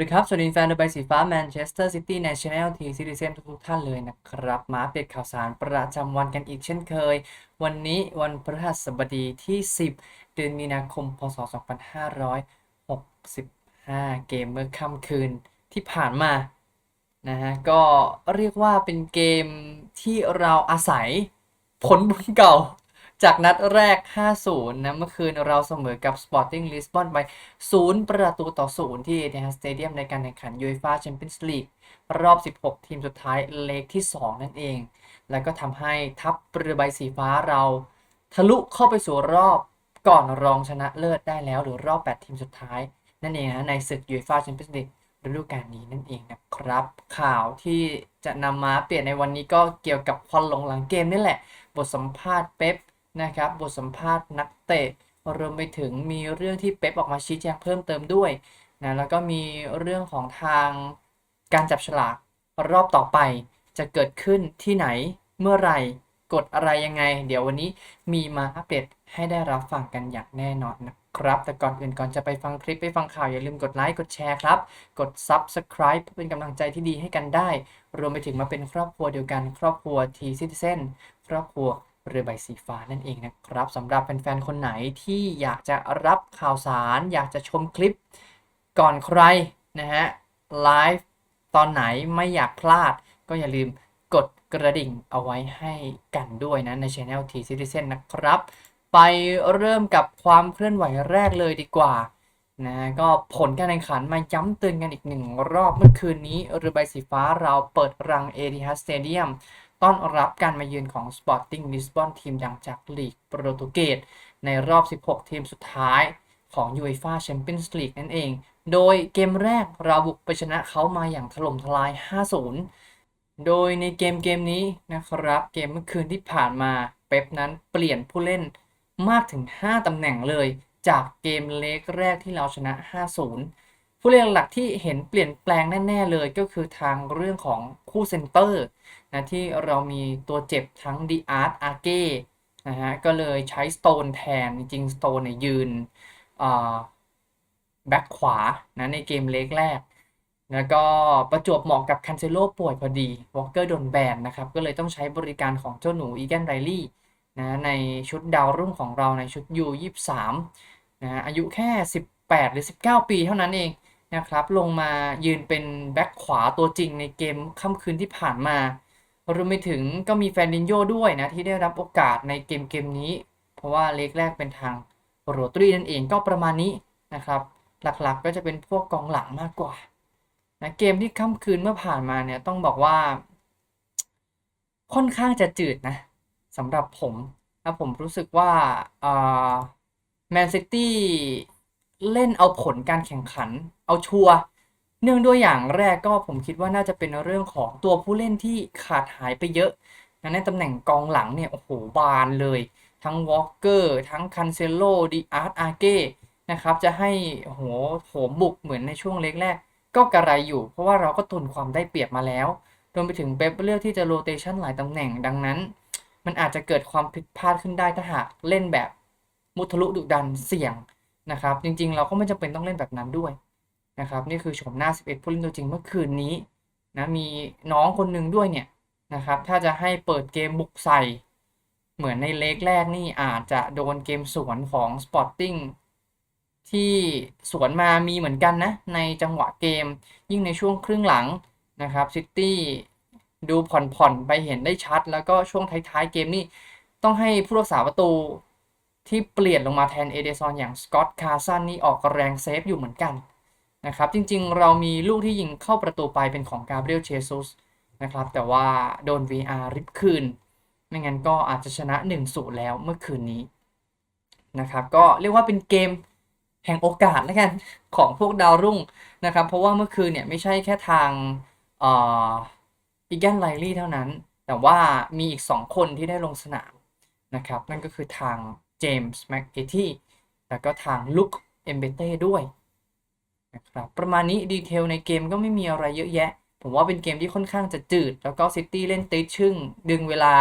วัสดีครับ สวัสดีแฟนเดอะใบสีฟ้าแมนเชสเตอร์ซิตี้ในช anel ทีซิติเซนทุกท่านเลยนะครับ มาอัปเดข่าวสารประจำวันกันอีกเช่นเคย วันนี้วันพฤหัสบดีที่ 10 เดือนมีนาคม พศ 2565 เกมเมื่อค่ำคืนที่ผ่านมา นะฮะ ก็เรียกว่าเป็นเกมที่เราอาศัยผลบุญเก่า จากนัดแรก 5-0 นะ เมื่อคืนเราเสมอกับ Sporting Lisbon ไป 0 ประตูต่อ 0 ที่ Etihad Stadium ในการแข่งขัน UEFA Champions League รอบ 16 ทีมสุดท้ายเลกที่ 2 นั่นเอง แล้วก็ทำให้ทัพเรือใบสีฟ้าเรา ทะลุเข้าไปสู่รอบก่อนรองชนะเลิศได้แล้ว หรือรอบ 8 ทีมสุดท้าย นั่นเองนะในศึก UEFA Champions League ฤดูกาลนี้นั่นเองนะครับ ข่าวที่จะนำมาเปลี่ยนในวันนี้ก็เกี่ยวกับควันหลงหลังเกมนี่แหละ บทสัมภาษณ์เป๊ป นะครับ บทสัมภาษณ์นักเตะรวมไปถึงมีเรื่องที่เป๊ปออกมาชี้แจงเพิ่มเติมด้วยนะแล้วก็มีเรื่องของทางการจับฉลากรอบต่อไป จะเกิดขึ้นที่ไหนเมื่อไหร่กดอะไรยังไง เดี๋ยววันนี้มีมาอัปเดตให้ได้รับฟังกันอย่างแน่นอนนะครับ แต่ก่อนอื่นก่อนจะไปฟังคลิปไปฟังข่าว อย่าลืมกดไลค์กดแชร์ครับ กด Subscribe เพื่อเป็นกำลังใจที่ดีให้กันได้ รวมไปถึงมาเป็นครอบครัวเดียวกัน ครอบครัว T Citizen ครอบครัว เรือใบสีฟ้านั่นเองนะครับสำหรับแฟนๆคนไหนที่อยากจะรับข่าวสาร อยากจะชมคลิปก่อนใครนะฮะไลฟ์ตอนไหนไม่อยากพลาด ก็อย่าลืมกดกระดิ่งเอาไว้ให้กันด้วยนะ ใน Channel T Citizen นะครับ ไปเริ่มกับความเคลื่อนไหวแรกเลยดีกว่านะก็ผลการแข่งขันมาย้ำเตือนกันอีกหนึ่งรอบเมื่อคืนนี้เรือใบสีฟ้าเราเปิดรังเอ i ิฮัสสเตเดียม ต้อนรับการมาเยือนของ Sporting Lisbon ทีมดังจากลีกโปรตุเกสในรอบ 16 ทีมสุดท้ายของ UEFA Champions League นั่นเอง โดยเกมแรกเราบุกไปชนะเขามาอย่างถล่มทลาย 5-0 โดยในเกมเกมนี้นะครับเกมเมื่อคืนที่ผ่านมาเป๊ปนั้นเปลี่ยนผู้เล่นมากถึง 5 ตำแหน่งเลย จากเกมเล็กแรกที่เราชนะ 5-0 ผู้เล่นหลักที่เห็นเปลี่ยนแปลงแน่ ๆ เลยก็คือทางเรื่องของคู่เซนเตอร์นะที่เรามีตัวเจ็บทั้งดีอาร์ตอาเก้นะฮะก็เลยใช้สโตนแทน จริงสโตนเนี่ยยืนแบ็คขวานะในเกมเล็กแรก แล้วก็ประจวบเหมาะกับคันเซโลป่วยพอดีวอลเกอร์โดนแบนนะครับ ก็เลยต้องใช้บริการของเจ้าหนูอีแกนไรลี่นะในชุดดาวรุ่งของเราในชุด U23 นะอายุแค่ 18 หรือ 19 ปีเท่านั้นเอง นะครับ ลงมายืนเป็นแบ็คขวาตัวจริงในเกมค่ำคืนที่ผ่านมารวมไปถึงก็มีแฟนดินโยด้วยนะ ที่ได้รับโอกาสในเกมเกมนี้ เพราะว่าเลกแรกเป็นทางโรตรีนั่นเองก็ประมาณนี้นะครับ หลักๆก็จะเป็นพวกกองหลังมากกว่านะเกมที่ค่ำคืนเมื่อผ่านมาเนี่ยต้องบอกว่า ค่อนข้างจะจืดนะสำหรับผมนะผมรู้สึกว่าแมนซิตี้ เล่นเอาผลการแข่งขัน เอาชัวร์เนื่องด้วยอย่างแรกก็ผมคิดว่าน่าจะเป็นเรื่องของตัวผู้เล่นที่ขาดหายไปเยอะนะในตำแหน่งกองหลังเนี่ย โอ้โห บานเลย ทั้งวอลเกอร์ทั้งคันเซโลดิอาร์ตอาเก้นะครับ จะให้โอ้โหโหมบุกเหมือนในช่วงเล็กแรก ก็กระไรอยู่ เพราะว่าเราก็ตุนความได้เปรียบมาแล้วรวมไปถึงเป๊ปเลือกที่จะโรเตชันหลายตำแหน่งดังนั้น มันอาจจะเกิดความผิดพลาดขึ้นได้ถ้าหากเล่นแบบมุทะลุดุดันเสี่ยง นะครับ จริงๆ เราก็ไม่จำเป็นต้องเล่นแบบนั้นด้วยนะครับ นี่คือชมหน้า 11 ผู้เล่นตัวจริงเมื่อคืนนี้นะมีน้องคนหนึ่งด้วยเนี่ยนะครับ ถ้าจะให้เปิดเกมบุกใส่ เหมือนในเลกแรกนี่อาจจะโดนเกมสวนของ Sporting ที่สวนมามีเหมือนกันนะ ในจังหวะเกมยิ่งในช่วงครึ่งหลังนะครับซิตี้ดูผ่อนๆ ไปเห็นได้ชัด แล้วก็ช่วงท้ายๆ เกมนี่ต้องให้ผู้รักษาประตู ที่เปลี่ยนลงมาแทนเอเดซอนอย่างสกอตคาร์สันนี่ออกแรงเซฟอยู่เหมือนกันนะครับจริงๆ เรามีลูกที่ยิงเข้าประตูไปเป็นของกาเบรียลเชซุสนะครับแต่ว่าโดน VR ริบคืน ไม่งั้นก็อาจจะชนะ1-0แล้วเมื่อคืนนี้นะครับก็เรียกว่าเป็นเกมแห่งโอกาสแล้วกันของพวกดาวรุ่งนะครับเพราะว่าเมื่อคืนเนี่ยไม่ใช่แค่ทางอีแกนไลลี่เท่านั้น แต่ว่ามีอีก 2 คนที่ได้ลงสนามนะครับนั่นก็คือทาง เจมส์แม็กเอที่แล้วก็ทางลุคเอมเบเต้ด้วยนะครับประมาณนี้ดีเทลในเกมก็ไม่มีอะไรเยอะแยะ ผมว่าเป็นเกมที่ค่อนข้างจะจืด แล้วก็ซิตี้เล่นติดชึ่งดึงเวลา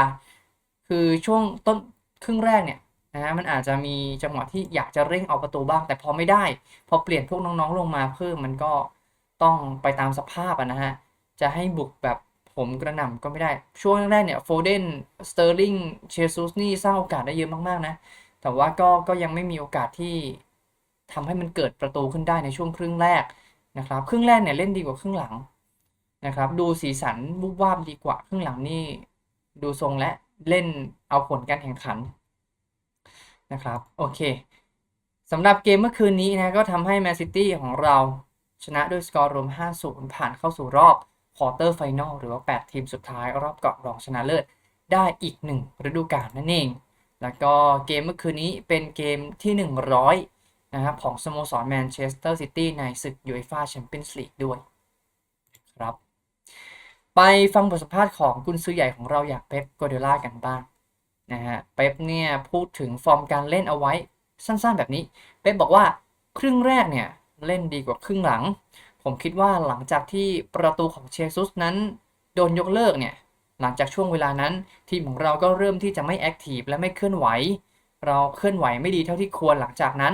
คือช่วงต้นครึ่งแรกเนี่ยนะฮะมันอาจจะมีจังหวะที่อยากจะเร่งเอาประตูบ้าง แต่พอไม่ได้ พอเปลี่ยนพวกน้องๆลงมาเพิ่มมันก็ต้องไปตามสภาพะนะฮะ จะให้บุกแบบผมกระหน่ำก็ไม่ได้ ช่วงแรกเนี่ยโฟเดนสเตอร์ลิงเชซุสนี่สร้างโอกาสได้เยอะมากๆนะ แต่ว่าก็ก็ยังไม่มีโอกาสที่ทำให้มันเกิดประตูขึ้นได้ในช่วงครึ่งแรกนะครับ ครึ่งแรกเนี่ยเล่นดีกว่าครึ่งหลังนะครับ ดูสีสันบุบวาบดีกว่าครึ่งหลังนี่ดูทรงและเล่นเอาผลการแข่งขันนะครับโอเคสำหรับเกมเมื่อคืนนี้นะก็ทำให้แมนซิตี้ของเราชนะด้วยสกอร์รวม 5-0 ผ่านเข้าสู่รอบควอเตอร์ไฟนอลหรือว่า 8 ทีมสุดท้ายรอบเกาะรองชนะเลิศได้อีก 1 ฤดูกาลนั่นเอง แล้วก็เกมเมื่อคืนนี้เป็นเกมที่ 100 นะครับ ของสโมสรแมนเชสเตอร์ซิตี้ในศึกยูฟ่าแชมเปี้ยนส์ลีกด้วยครับ ไปฟังบทสัมภาษณ์ของกุนซือใหญ่ของเราอย่างเป๊ปกัวเดล่ากันบ้างนะฮะเป๊ปเนี่ยพูดถึงฟอร์มการเล่นเอาไว้สั้นๆแบบนี้ เป๊ปบอกว่าครึ่งแรกเนี่ยเล่นดีกว่าครึ่งหลัง ผมคิดว่าหลังจากที่ประตูของเชซุสนั้นโดนยกเลิกเนี่ย หลังจากช่วงเวลานั้น ทีมของเราก็เริ่มที่จะไม่แอคทีฟและไม่เคลื่อนไหว เราเคลื่อนไหวไม่ดีเท่าที่ควรหลังจากนั้น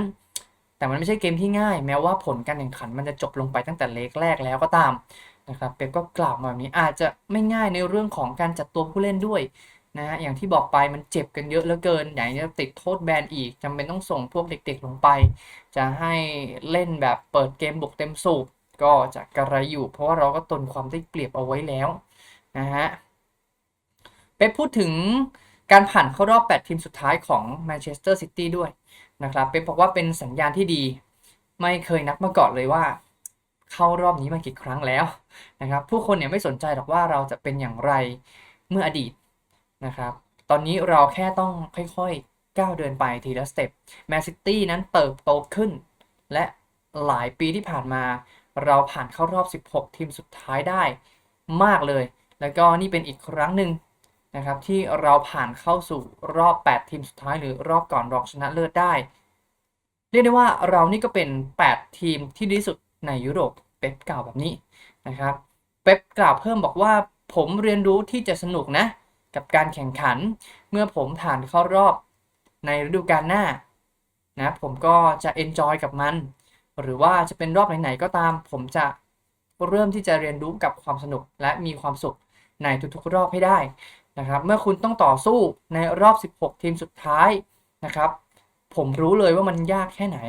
แต่มันไม่ใช่เกมที่ง่าย แม้ว่าผลการแข่งขันมันจะจบลงไปตั้งแต่เล็กแรกแล้วก็ตามนะครับเป๊ปก็กล่าวมาแบบนี้อาจจะไม่ง่ายในเรื่องของการจัดตัวผู้เล่นด้วยนะฮะอย่างที่บอกไปมันเจ็บกันเยอะเหลือเกิน อย่างนี้ติดโทษแบนอีกจำเป็นต้องส่งพวกเด็กๆลงไป จะให้เล่นแบบเปิดเกมบุกเต็มสูบก็จะกระไรอยู่ เพราะว่าเราก็ตนความได้เปรียบเอาไว้แล้วนะฮะ เป๊ปพูดถึงการผ่านเข้ารอบ 8 ทีมสุดท้ายของแมนเชสเตอร์ซิตี้ด้วยนะครับเป๊ปบอกว่าเป็นสัญญาณที่ดี ไม่เคยนับมาก่อนเลยว่า เข้ารอบนี้มากี่ครั้งแล้วนะครับ ผู้คนเนี่ยไม่สนใจหรอกว่าเราจะเป็นอย่างไรเมื่ออดีตนะครับ ตอนนี้เราแค่ต้องค่อยๆก้าวเดินไปทีละสเต็ปแมนซิตี้นั้นเติบโตขึ้น และหลายปีที่ผ่านมา เราผ่านเข้ารอบ 16 ทีมสุดท้ายได้มากเลย แล้วก็นี่เป็นอีกครั้งหนึ่ง นะครับที่เราผ่านเข้าสู่รอบ 8 ทีมสุดท้ายหรือรอบก่อนรองชนะเลิศได้ เรียกได้ว่าเรานี่ก็เป็น 8 ทีมที่ดีสุดในยุโรปเป๊ปกล่าวแบบนี้นะครับเป๊ปกล่าวเพิ่มบอกว่าผมเรียนรู้ที่จะสนุกนะ กับการแข่งขัน เมื่อผมผ่านเข้ารอบในฤดูกาลหน้านะผมก็จะเอนจอยกับมัน หรือว่าจะเป็นรอบไหนๆก็ตาม ผมจะเริ่มที่จะเรียนรู้กับความสนุกและมีความสุขในทุกๆรอบให้ได้ นะครับ เมื่อคุณต้องต่อสู้ในรอบ 16 ทีมสุดท้ายนะครับ ผมรู้เลยว่ามันยากแค่ไหน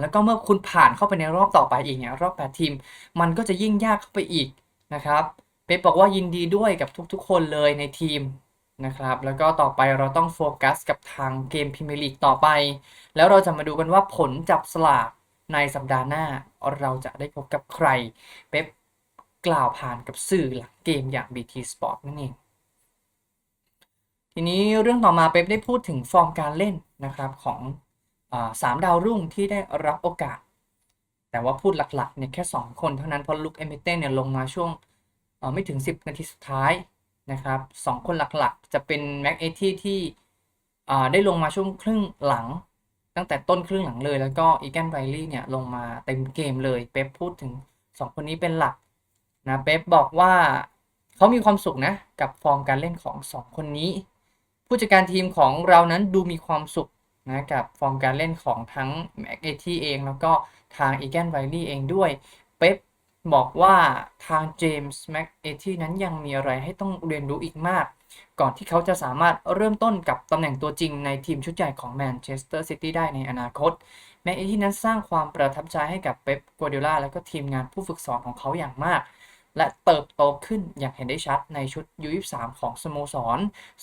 แล้วก็เมื่อคุณผ่านเข้าไปในรอบต่อไปอีกเนี่ยรอบ 8 ทีม มันก็จะยิ่งยากเข้าไปอีกนะครับ เป๊ปบอกว่ายินดีด้วยกับทุกๆ คนเลยในทีมนะครับ แล้วก็ต่อไปเราต้องโฟกัสกับทางเกมพรีเมียร์ลีกต่อไป แล้วเราจะมาดูกันว่าผลจับสลากในสัปดาห์หน้าเราจะได้พบกับใคร เป๊ปกล่าวผ่านกับสื่อหลังเกมอย่าง BT Sport นั่นเอง ทีนี้เรื่องต่อมาเป๊ปได้พูดถึงฟอร์มการเล่นนะครับของสามดาวรุ่งที่ได้รับโอกาส แต่ว่าพูดหลักๆเนี่ยแค่ 2 คนเท่านั้นเพราะลุคเอมิเต้เนี่ยลงมาช่วงไม่ถึง 10 นาทีสุดท้ายนะครับสองคนหลักๆ จะเป็นแม็กเอที่ที่ได้ลงมาช่วงครึ่งหลัง ตั้งแต่ต้นครึ่งหลังเลย แล้วก็อีแกนไรลี่เนี่ยลงมาเต็มเกมเลยเป๊ปพูดถึง 2 คนนี้เป็นหลักนะเป๊ปบอกว่าเขามีความสุขนะกับฟอร์มการเล่นของ 2 คนนี้ ผู้จัดการทีมของเรานั้นดูมีความสุขนะกับฟอร์มการเล่นของทั้งแม็กเอทีเอง แล้วก็ทางอีแกนไรลี่เองด้วย เป๊ปบอกว่าทางเจมส์แม็กเอทีนั้นยังมีอะไรให้ต้องเรียนรู้อีกมาก ก่อนที่เขาจะสามารถเริ่มต้นกับตำแหน่งตัวจริงในทีมชุดใหญ่ของแมนเชสเตอร์ซิตี้ได้ในอนาคต แม็กเอทีนั้นสร้างความประทับใจให้กับเป๊ปกัวเดล่าและก็ทีมงานผู้ฝึกสอนของเขาอย่างมาก และเติบโตขึ้นอย่างเห็นได้ชัดในชุดยู23 ของสโมสร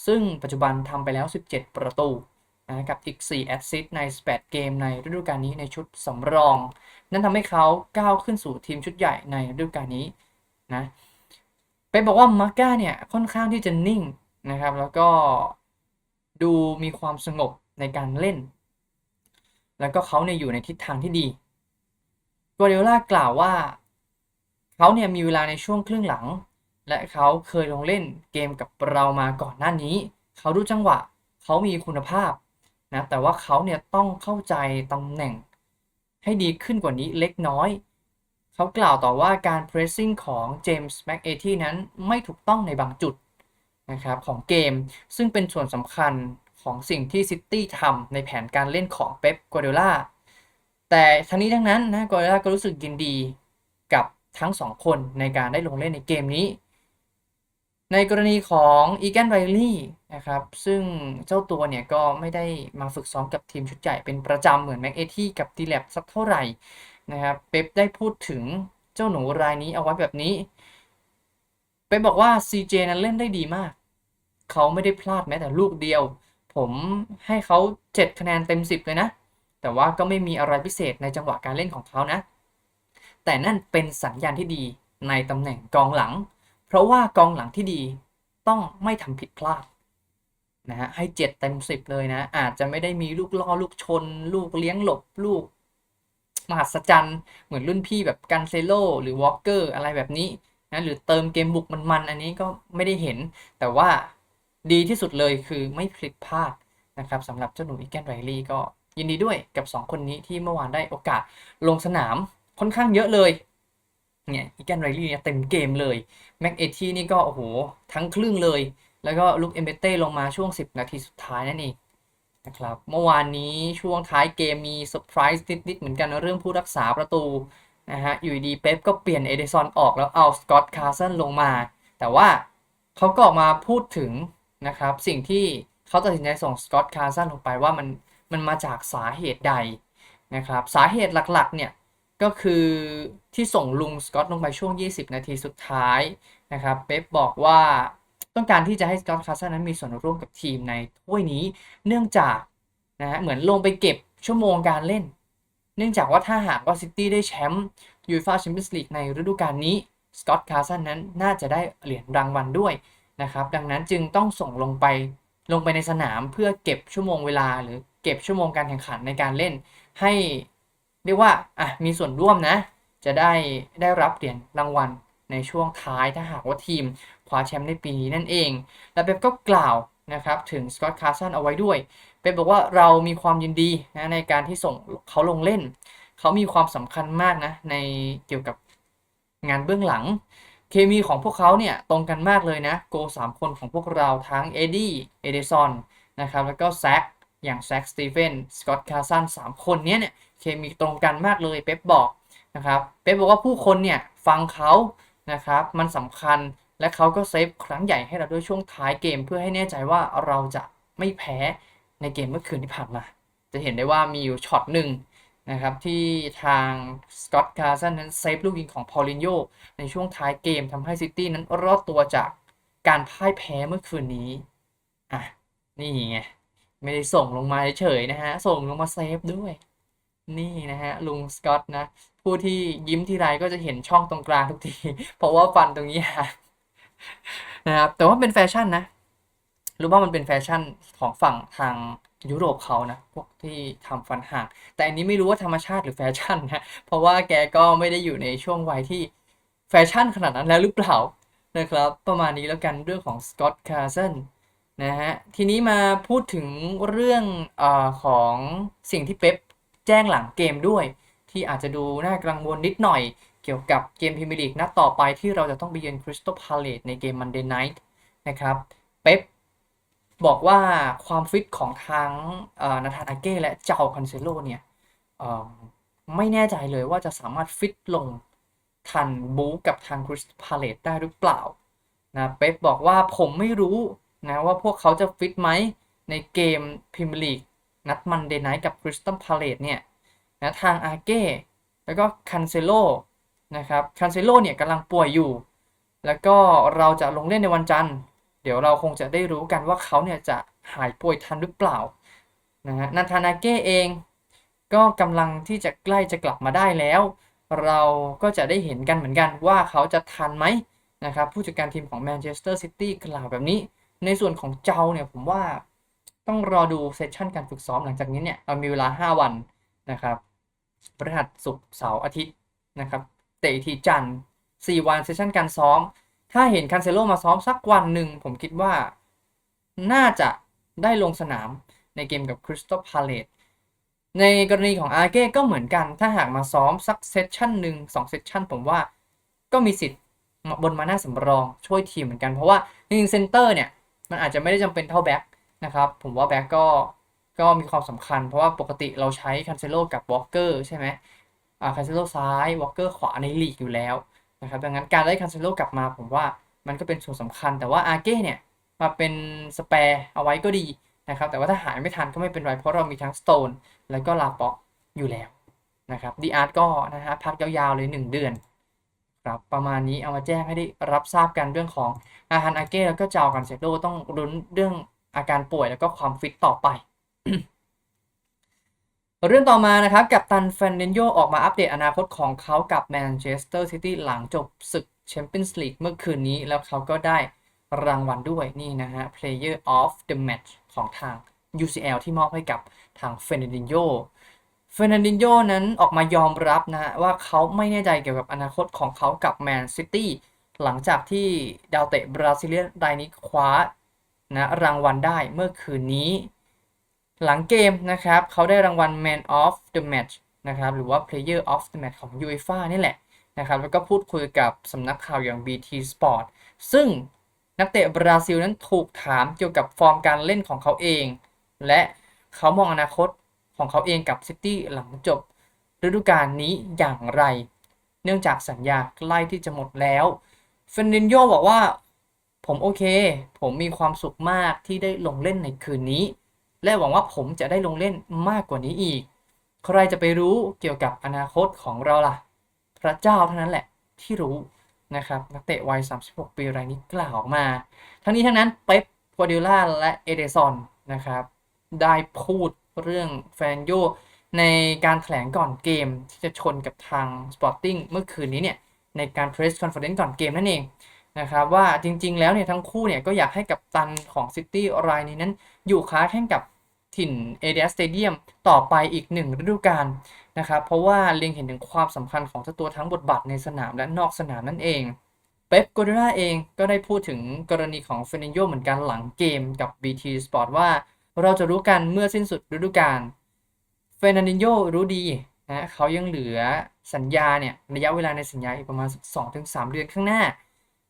ซึ่งปัจจุบันทำไปแล้ว 17 ประตูนะกับอีก 4 แอสซิสต์ใน 18 เกมในฤดูกาลนี้ในชุดสำรอง นั่นทำให้เขาก้าวขึ้นสู่ทีมชุดใหญ่ในฤดูกาลนี้นะไปบอกว่ามาก้าเนี่ยค่อนข้างที่จะนิ่งนะครับ แล้วก็ดูมีความสงบในการเล่น แล้วก็เขาเนี่ยอยู่ในทิศทางที่ดีกัวเดล่ากล่าวว่า เขาเนี่ยมีเวลาในช่วงครึ่งหลัง และเขาเคยลงเล่นเกมกับเรามาก่อนหน้านี้ เขารู้จังหวะเขามีคุณภาพนะแต่ว่าเขาเนี่ยต้องเข้าใจตำแหน่ง ให้ดีขึ้นกว่านี้เล็กน้อย เขากล่าวต่อว่าการ pressing ของเจมส์แม็กเอทีนั้นไม่ถูกต้องในบางจุดนะครับของเกมซึ่งเป็นส่วนสำคัญของสิ่งที่ซิตี้ทำในแผนการเล่นของเป๊ปกัวเดล่าแต่ทั้งนี้ทั้งนั้นนะกัวเดล่าก็รู้สึกยินดีกับ ทั้งสองคนในการได้ลงเล่นในเกมนี้ ในกรณีของอีแกนไรลี่นะครับ ซึ่งเจ้าตัวเนี่ยก็ไม่ได้มาฝึกซ้อมกับทีมชุดใหญ่เป็นประจำเหมือนแม็กเอที่กับดีแลบสักเท่าไหร่นะครับเป๊ปได้พูดถึงเจ้าหนูรายนี้เอาไว้แบบนี้เป๊ปบอกว่า CJ นั้นเล่นได้ดีมาก เขาไม่ได้พลาดแม้แต่ลูกเดียว ผมให้เขา 7 คะแนนเต็ม 10 เลยนะ แต่ว่าก็ไม่มีอะไรพิเศษในจังหวะการเล่นของเขานะ แต่นั่นเป็นสัญญาณที่ดีในตำแหน่งกองหลัง เพราะว่ากองหลังที่ดีต้องไม่ทำผิดพลาดนะฮะให้ 7 เต็ม 10 เลยนะ อาจจะไม่ได้มีลูกล่อลูกชน ลูกเลี้ยงหลบลูก มหัศจรรย์เหมือนรุ่นพี่แบบกันเซโลหรือวอลเกอร์อะไรแบบนี้นะหรือเติมเกมบุกมันๆอันนี้ก็ไม่ได้เห็น แต่ว่าดีที่สุดเลยคือไม่ผิดพลาดนะครับสำหรับเจ้าหนูอีแกนไรลี่ก็ยินดีด้วยกับ 2 คนนี้ที่เมื่อวานได้โอกาสลงสนาม ค่อนข้างเยอะเลย เนี่ยอีแกนไรลี่เนี่ยเต็มเกมเลยแม็กเอทีนี่ก็โอ้โหทั้งครึ่งเลย แล้วก็ลุกเอมเบเต้ลงมาช่วง 10 นาทีสุดท้ายนั่นเองนะครับเมื่อวานนี้ช่วงท้ายเกมมีเซอร์ไพรส์นิดๆเหมือนกันเรื่องผู้รักษาประตูนะฮะอยู่ดีเป๊ปก็เปลี่ยนเอเดซอนออกแล้วเอาสกอตคาร์สันลงมา แต่ว่าเขาก็ออกมาพูดถึงนะครับสิ่งที่เขาตัดสินใจส่งสกอตคาร์สันลงไปว่ามันมันมาจากสาเหตุใดนะครับสาเหตุหลักๆเนี่ย ก็คือที่ส่งลุงสกอตต์ลงไปช่วง 20 นาทีสุดท้ายนะครับเป๊ปบอกว่าต้องการที่จะให้สกอตต์คาร์สันนั้นมีส่วนร่วมกับทีมในถ้วยนี้เนื่องจากนะฮะเหมือนลงไปเก็บชั่วโมงการเล่น เนื่องจากว่าถ้าหากว่าซิตี้ได้แชมป์ยูฟ่าแชมเปี้ยนส์ลีกในฤดูกาลนี้สกอตต์คาร์สันนั้นน่าจะได้เหรียญรางวัลด้วยนะครับดังนั้นจึงต้องส่งลงไปลงไปในสนามเพื่อเก็บชั่วโมงเวลาหรือเก็บชั่วโมงการแข่งขันในการเล่น ให้ เรียกว่าอะมีส่วนร่วมนะ จะได้ได้รับเหรียญรางวัลในช่วงท้ายถ้าหากว่าทีมคว้าแชมป์ในปีนี้นั่นเอง และเป๊ปก็กล่าวนะครับถึงสกอตต์คาร์สันเอาไว้ด้วย เป๊ปบอกว่าเรามีความยินดีนะในการที่ส่งเขาลงเล่น เขามีความสำคัญมากนะในเกี่ยวกับงานเบื้องหลัง เคมีของพวกเขาเนี่ยตรงกันมากเลยนะ โกสามคนของพวกเราทั้งเอ็ดดี้ เอเดซอนนะครับแล้วก็แซคอย่างแซคสตีเฟน สกอตต์คาร์สันสามคนนี้เนี่ย เคมีตรงกันมากเลยเป๊ปบอกนะครับเป๊ปบอกว่าผู้คนเนี่ยฟังเขานะครับมันสำคัญและเขาก็เซฟครั้งใหญ่ให้เราด้วยช่วงท้ายเกม เพื่อให้แน่ใจว่าเราจะไม่แพ้ในเกมเมื่อคืนที่ผ่านมา จะเห็นได้ว่ามีอยู่ช็อตหนึ่งนะครับที่ทางสกอตต์คาร์สันนั้นเซฟลูกยิงของพอลินโยในช่วงท้ายเกมทำให้ซิตี้นั้นรอดตัวจากการพ่ายแพ้เมื่อคืนนี้อะนี่ไงไม่ได้ส่งลงมาเฉยๆนะฮะ ส่งลงมาเซฟด้วย นี่นะฮะลุงสกอตนะผู้ที่ยิ้มที่ไรก็จะเห็นช่องตรงกลางทุกที เพราะว่าฟันตรงนี้หักนะครับแต่ว่าเป็นแฟชั่นนะรู้ว่ามันเป็นแฟชั่นของฝั่งทางยุโรปเขานะพวกที่ทำฟันห่างแต่อันนี้ไม่รู้ว่าธรรมชาติหรือแฟชั่นนะเพราะว่าแกก็ไม่ได้อยู่ในช่วงวัยที่แฟชั่นขนาดนั้นแล้วหรือเปล่านะครับ ประมาณนี้แล้วกันเรื่องของสกอตต์คาร์สันนะฮะทีนี้มาพูดถึงเรื่องอของสิ่งที่เป๊ป แจ้งหลังเกมด้วย ที่อาจจะดูน่ากังวลนิดหน่อย เกี่ยวกับเกมพรีเมียร์ลีกนัดต่อไปที่เราจะต้องไปเยือนคริสตัลพาเลตในเกมมันเดย์ไนท์นะครับเป๊ปบอกว่าความฟิตของทั้งนาธานอาเก้และเจ้าคอนเซโลเนี่ยไม่แน่ใจเลยว่าจะสามารถฟิตลงทันบูกับทางคริสตัลพาเลตได้หรือเปล่านะเป๊ปบอกว่าผมไม่รู้นะว่าพวกเขาจะฟิตไหมในเกมพรีเมียร์ลีก นัดมันเดย์ไนท์กับคริสตัลพาเลตเนี่ยนะทางอาเก้แล้วก็คันเซโลนะครับคันเซโลเนี่ยกำลังป่วยอยู่ แล้วก็เราจะลงเล่นในวันจันทร์ เดี๋ยวเราคงจะได้รู้กันว่าเขาเนี่ยจะหายป่วยทันหรือเปล่านะฮะนาธานาเก้เองก็กำลังที่จะใกล้จะกลับมาได้แล้ว เราก็จะได้เห็นกันเหมือนกันว่าเขาจะทันไหมนะครับผู้จัดการทีมของแมนเชสเตอร์ซิตี้กล่าวแบบนี้ ในส่วนของเจ้าเนี่ยผมว่า ต้องรอดูเซสชั่นการฝึกซ้อมหลังจากนี้เนี่ยเรามีเวลา 5 วันนะครับพฤหัสศุกร์เสาร์อาทิตย์นะครับ เตะทีจันทร์4วันเซสชั่นการซ้อม ถ้าเห็นคันเซโลมาซ้อมสักวันหนึ่งผมคิดว่า น่าจะได้ลงสนามในเกมกับคริสตัลพาเลตในกรณีของอาเก้ก็เหมือนกัน ถ้าหากมาซ้อมสักเซสชั่นหนึ่งสองเซสชั่นผมว่าก็มีสิทธิ์บนมาหน้าสำรองช่วยทีมเหมือนกันเพราะว่าจริงเซนเตอร์เนี่ย มันอาจจะไม่ได้จำเป็นเท่าแบ็ค นะครับ ผมว่าแบ็คก็ก็มีความสำคัญ เพราะว่าปกติเราใช้คันเซโลกับวอลเกอร์ใช่ไหมอ่าคันเซโลซ้ายวอลเกอร์ขวาในลีกอยู่แล้วนะครับดังนั้นการได้คันเซโลกลับมาผมว่ามันก็เป็นส่วนสำคัญ แต่ว่าอาเก้เนี่ยมาเป็นสเปร์เอาไว้ก็ดีนะครับ แต่ว่าถ้าหายไม่ทันก็ไม่เป็นไรเพราะเรามีทั้งสโตนแล้วก็ลาป็อกอยู่แล้วนะครับดีอาร์ตก็นะฮะพักยาวๆเลย 1 เดือนครับประมาณนี้เอามาแจ้งให้ได้รับทราบกันเรื่องของอาฮันอาเก้แล้วก็เจ้ากันเซโลต้องรุ้นเรื่อง อาการป่วยแล้วก็ความฟิตต่อไป เรื่องต่อมานะครับ กับตันเฟนเดนโยออกมาอัปเดตอนาคตของเขากับแมนเชสเตอร์ซิตี้หลังจบศึกแชมเปี้ยนส์ลีกเมื่อคืนนี้ แล้วเขาก็ได้รางวัลด้วยนี่นะฮะ Player of the Match ของทาง UCL ที่มอบให้กับทางเฟนเดนโยเฟนเดนโยนั้นออกมายอมรับนะฮะว่าเขาไม่แน่ใจเกี่ยวกับอนาคตของเขากับแมนซิตี้หลังจากที่ดาวเตะบราซิเลียนรายนี้คว้า นะรางวัลได้เมื่อคืนนี้ หลังเกมนะครับเขาได้รางวัล Man of the Match นะครับหรือว่า Player of the Match ของ UEFA นี่แหละนะครับแล้วก็พูดคุยกับสำนักข่าวอย่าง BT Sport ซึ่งนักเตะบราซิลนั้นถูกถามเกี่ยวกับฟอร์มการเล่นของเขาเอง และเขามองอนาคตของเขาเองกับซิตี้หลังจบฤดูกาลนี้อย่างไร เนื่องจากสัญญาใกล้ที่จะหมดแล้วเฟนดินโยบอกว่า ผมโอเค ผมมีความสุขมากที่ได้ลงเล่นในคืนนี้ และหวังว่าผมจะได้ลงเล่นมากกว่านี้อีก ใครจะไปรู้เกี่ยวกับอนาคตของเราล่ะ พระเจ้าเท่านั้นแหละที่รู้นะครับนักเตะวัย 36 ปีรายนี้กล่าวออกมา ทั้งนี้ทั้งนั้นเป๊ปกัวดิล่าและเอเดซอนนะครับได้พูดเรื่องแฟนโยในการแถลงก่อนเกมที่จะชนกับทาง Sporting เมื่อคืนนี้เนี่ยในการ Press Conference ก่อนเกมนั่นเอง นะครับว่าจริงๆ แล้วเนี่ยทั้งคู่เนี่ยก็อยากให้กับตันของซิตี้รายนี้นั้นอยู่ค้าแข่งกับถิ่นเอเดียสเตเดียมต่อไปอีกหนึ่งฤดูกาลนะครับเพราะว่าเล็งเห็นถึงความสำคัญของเจ้าตัวทั้งบทบาทในสนามและนอกสนามนั่นเองเป๊ปโกเดราเองก็ได้พูดถึงกรณีของเฟนิโยเหมือนกันหลังเกมกับ BT Sport ว่า เราจะรู้กันเมื่อสิ้นสุดฤดูกาลเฟนันดินโยรู้ดีนะเขายังเหลือสัญญาเนี่ยระยะเวลาในสัญญาอีกประมาณ 2-3 เดือนข้างหน้า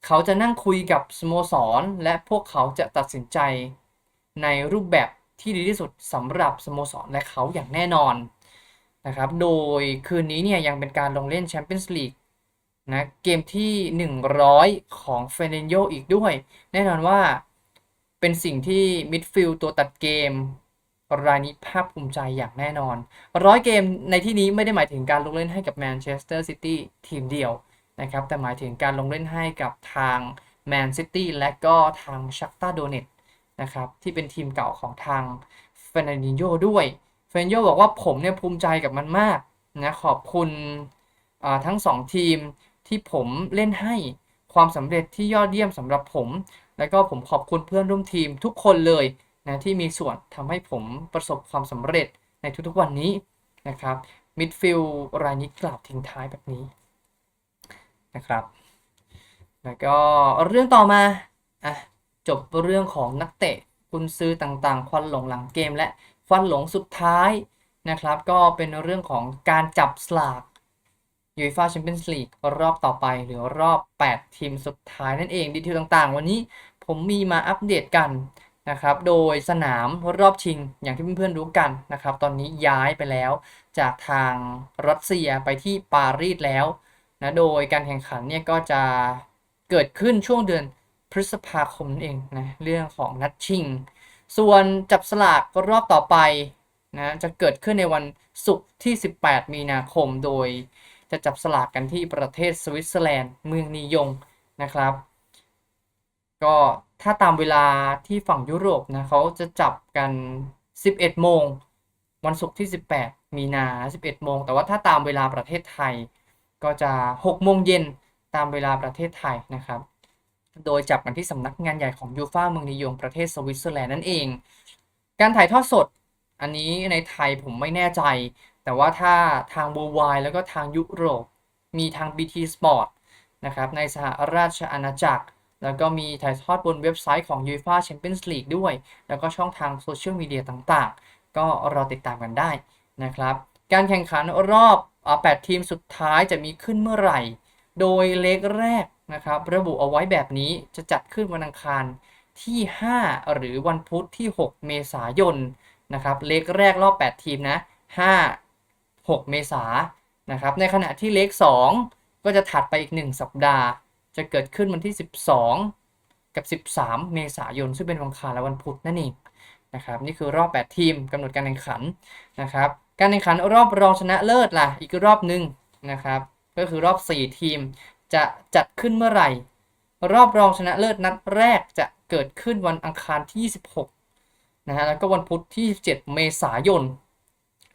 เขาจะนั่งคุยกับสโมสร และพวกเขาจะตัดสินใจในรูปแบบที่ดีที่สุดสำหรับสโมสรและเขาอย่างแน่นอนนะครับ โดยคืนนี้เนี่ยยังเป็นการลงเล่นแชมเปี้ยนส์ลีกนะเกมที่ 100 ของเฟรนนโยอีกด้วย แน่นอนว่าเป็นสิ่งที่มิดฟิลด์ตัวตัดเกมรายนี้ภาคภูมิใจอย่างแน่นอน ร้อยเกมในที่นี้ไม่ได้หมายถึงการลงเล่นให้กับแมนเชสเตอร์ซิตี้ทีมเดียว นะครับ แต่หมายถึงการลงเล่นให้กับทางแมนซิตี้และก็ทางชักตาโดเนตนะครับ ที่เป็นทีมเก่าของทางเฟรนันดินโยด้วยเฟรนิโยบอกว่าผมเนี่ยภูมิใจกับมันมากนะขอบคุณทั้ง 2 ทีมที่ผมเล่นให้ความสำเร็จที่ยอดเยี่ยมสำหรับผม แล้วก็ผมขอบคุณเพื่อนร่วมทีมทุกคนเลยนะที่มีส่วนทำให้ผมประสบความสำเร็จในทุกๆวันนี้นะครับมิดฟิลรายนี้กล่าวทิ้งท้ายแบบนี้ นะครับ แล้วก็เรื่องต่อมาอะจบเรื่องของนักเตะกุนซื้อต่างๆ ควันหลงหลังเกมและควันหลงสุดท้ายนะครับ ก็เป็นเรื่องของการจับสลากยูฟ่าแชมเปี้ยนส์ลีกรอบต่อไปหรือรอบ 8 ทีมสุดท้ายนั่นเองดีเทลต่างๆ วันนี้ผมมีมาอัปเดตกันนะครับ โดยสนามรอบชิงอย่างที่เพื่อนๆรู้กันนะครับ ตอนนี้ย้ายไปแล้วจากทางรัสเซียไปที่ปารีสแล้ว นะโดยการแข่งขันเนี่ยก็จะเกิดขึ้นช่วงเดือนพฤษภาคมเองนะเรื่องของนัดชิง ส่วนจับสลากรอบต่อไปนะจะเกิดขึ้นในวันศุกร์ที่ 18 มีนาคมโดยจะจับสลากกันที่ประเทศสวิตเซอร์แลนด์เมืองนิยงนะครับ ก็ถ้าตามเวลาที่ฝั่งยุโรปนะเขาจะจับกัน 11 โมง วันศุกร์ที่ 18 มีนา 11 โมง แต่ว่าถ้าตามเวลาประเทศไทย ก็จะ6โมงเย็นตามเวลาประเทศไทยนะครับ โดยจับกันที่สำนักงานใหญ่ของยูฟ่าเมืองนิยมประเทศสวิตเซอร์แลนด์นั่นเอง การถ่ายทอดสด อันนี้ในไทยผมไม่แน่ใจ แต่ว่าถ้าทาง w o r l d w i d แล้วก็ทางยุโรป มีทาง BT Sport นะครับในสหราชอาณาจักร แล้วก็มีถ่ายทอดบนเว็บไซต์ของ UEFA Champions League ด้วย แล้วก็ช่องทางโซเชียลมีเดียต่างๆ ก็รอติดตามกันได้นะครับ การแข่งขันรอบ 8 ทีมสุดท้ายจะมีขึ้นเมื่อไหร่ โดยเลกแรกนะครับ ระบุเอาไว้แบบนี้จะจัดขึ้นวันอังคารที่ 5 หรือวันพุธที่ 6 เมษายนนะครับเลกแรกรอบ 8 ทีมนะ5 6 เมษานะครับในขณะที่เลข 2 ก็จะถัดไปอีก 1 สัปดาห์ จะเกิดขึ้นวันที่ 12 กับ 13 เมษายน ซึ่งเป็นวันอังคารและวันพุธนั่นเองนะครับนี่คือรอบ 8 ทีมกำหนดการแข่งขันนะครับ การแข่งขันรอบรองชนะเลิศล่ะ อีกรอบหนึ่งนะครับ ก็คือรอบ 4 ทีมจะจัดขึ้นเมื่อไหร่ รอบรองชนะเลิศนัดแรกจะเกิดขึ้นวันอังคารที่ 26นะฮะแล้วก็วันพุธที่ 27 เมษายน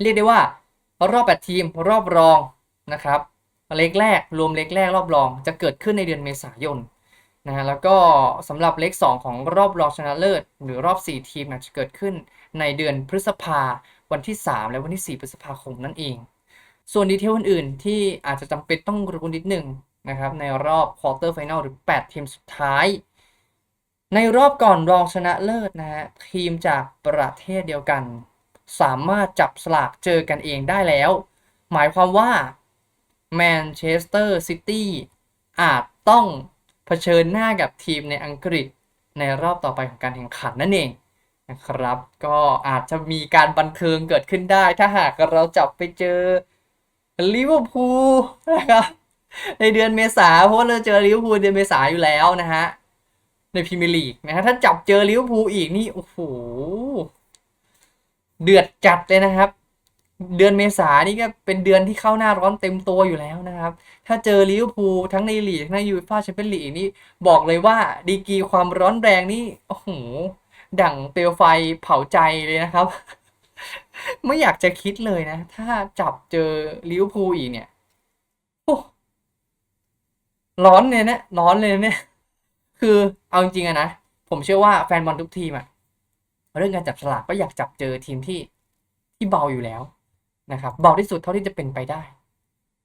เรียกได้ว่า รอบ 8 ทีมรอบรองนะครับเล็กแรกรวมเล็กแรกรอบรองจะเกิดขึ้นในเดือนเมษายนนะฮะแล้วก็สำหรับเลข2ของรอบรองชนะเลิศ หรือรอบ 4 ทีมนะจะเกิดขึ้นในเดือนพฤษภา วันที่ 3 และวันที่ 4 พฤษภาคมนั่นเอง ส่วนดีเทลอื่นๆ ที่อาจจะจำเป็นต้องรู้นิดหนึ่งนะครับ ในรอบควอเตอร์ไฟแนลหรือ 8 ทีมสุดท้าย ในรอบก่อนรองชนะเลิศนะฮะทีมจากประเทศเดียวกัน สามารถจับสลากเจอกันเองได้แล้ว หมายความว่าแมนเชสเตอร์ซิตี้อาจต้องเผชิญหน้ากับทีมในอังกฤษในรอบต่อไปของการแข่งขันนั่นเอง นะครับ ก็อาจจะมีการบันเทิงเกิดขึ้นได้ ถ้าหากเราจับไปเจอลิเวอร์พูลนะครับในเดือนเมษาเพราะเราเจอลิเวอร์พูลเดือนเมษาอยู่แล้วนะฮะในพรีเมียร์ลีกนะฮะถ้าจับเจอลิเวอร์พูลอีกนี่โอ้โหเดือดจัดเลยนะครับ เดือนเมษานี่ก็เป็นเดือนที่เข้าหน้าร้อนเต็มตัวอยู่แล้วนะครับ ถ้าเจอลิเวอร์พูลทั้งในลีกทั้งในยูฟ่าแชมเปี้ยนลีกนี่บอกเลยว่าดีกีความร้อนแรงนี่โอ้โห ดั่งเปลวไฟเผาใจเลยนะครับ ไม่อยากจะคิดเลยนะ ถ้าจับเจอลิเวอร์พูลอีกเนี่ยร้อนเลยนะร้อนเลยเนี่ยคือเอาจริงๆอะนะ ผมเชื่อว่าแฟนบอลทุกทีมอะเรื่องการจับฉลากก็อยากจับเจอทีมที่ที่เบาอยู่แล้วนะครับเบาที่สุดเท่าที่จะเป็นไปได้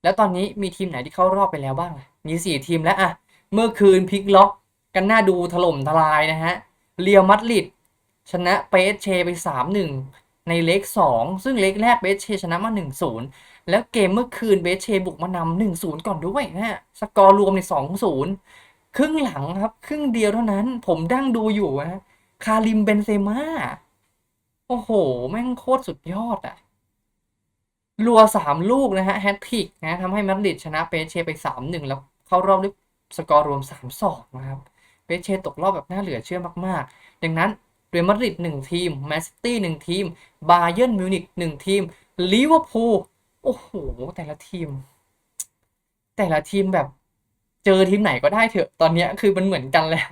แล้วตอนนี้มีทีมไหนที่เข้ารอบไปแล้วบ้างมีสี่ทีมแล้วอะเมื่อคืนพลิกล็อกกันหน้าดูถล่มทลายนะฮะ เรียวมัดริดชนะเปสเชไป 3-1 ในเลก2 ซึ่งเลกแรกเบสเชชนะมา 1-0 แล้วเกมเมื่อคืนเบสเชบุกมานำ1-0 ก่อนด้วยนะฮะสกอร์รวมใน2-0 ครึ่งหลังครับ ครึ่งเดียวเท่านั้นผมดั้งดูอยู่นะคาริมเบนเซม่าโอ้โห แม่งโคตรสุดยอดอะรัวสามลูกนะฮะแฮตทริกนะทำให้มาดริดชนะเปเชไป 3-1 แล้วเข้ารอบด้วยสกอร์รวม 3-2 นะครับ เปเชตกรอบแบบน่าเหลือเชื่อมากๆ ดังนั้นเรอัลมาดริด1ทีมแมนซิตี้1ทีมบาเยิร์นมิวนิก1ทีมลิเวอร์พูลโอ้โห แต่ละทีม แต่ละทีมแบบเจอทีมไหนก็ได้เถอะตอนนี้คือมันเหมือนกันแล้ว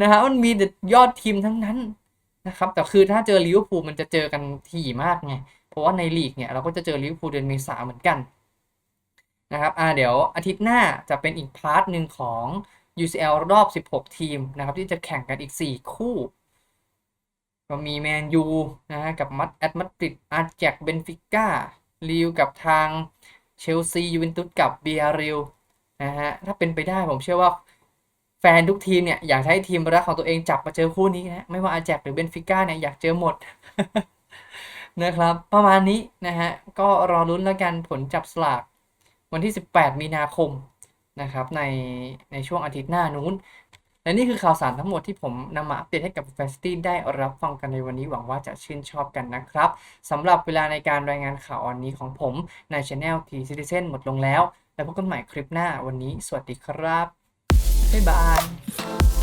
นะฮะมันมีแต่ยอดทีมทั้งนั้นนะครับแต่คือถ้าเจอลิเวอร์พูลมันจะเจอกันถี่มากไงเพราะว่าในลีกเนี่ยเราก็จะเจอลิเวอร์พูลเดือนเมษาเหมือนกันนะครับอ่าเดี๋ยวอาทิตย์หน้าจะเป็นอีกพาร์ทหนึ่งของ UCL รอบ 16 ทีมนะครับ ที่จะแข่งกันอีก 4 คู่ ก็มีแมนยูนะฮะกับมัดแอตมาดริดอาร์แจกเบนฟิก้าลิวกับทางเชลซียูเวนตุสกับเบียริลนะฮะถ้าเป็นไปได้ผมเชื่อว่าแฟนทุกทีมเนี่ยอยากให้ทีมรักของตัวเองจับมาเจอคู่นี้นะไม่ว่าอาแจกหรือเบนฟิก้าเนี่ยอยากเจอหมดนะครับ ประมาณนี้นะฮะก็รอลุ้นแล้วกันผลจับสลากวันที่ 18 มีนาคม นะครับในในช่วงอาทิตย์หน้านู้น และนี่คือข่าวสารทั้งหมดที่ผมนำมาอัปเดตให้กับแฟสตี้ได้รับฟังกันในวันนี้หวังว่าจะชื่นชอบกันนะครับสำหรับเวลาในการรายงานข่าวอันนี้ของผมในช anel T Citizen หมดลงแล้ว แล้วพบกันใหม่คลิปหน้าวันนี้ สวัสดีครับบ๊ายบาย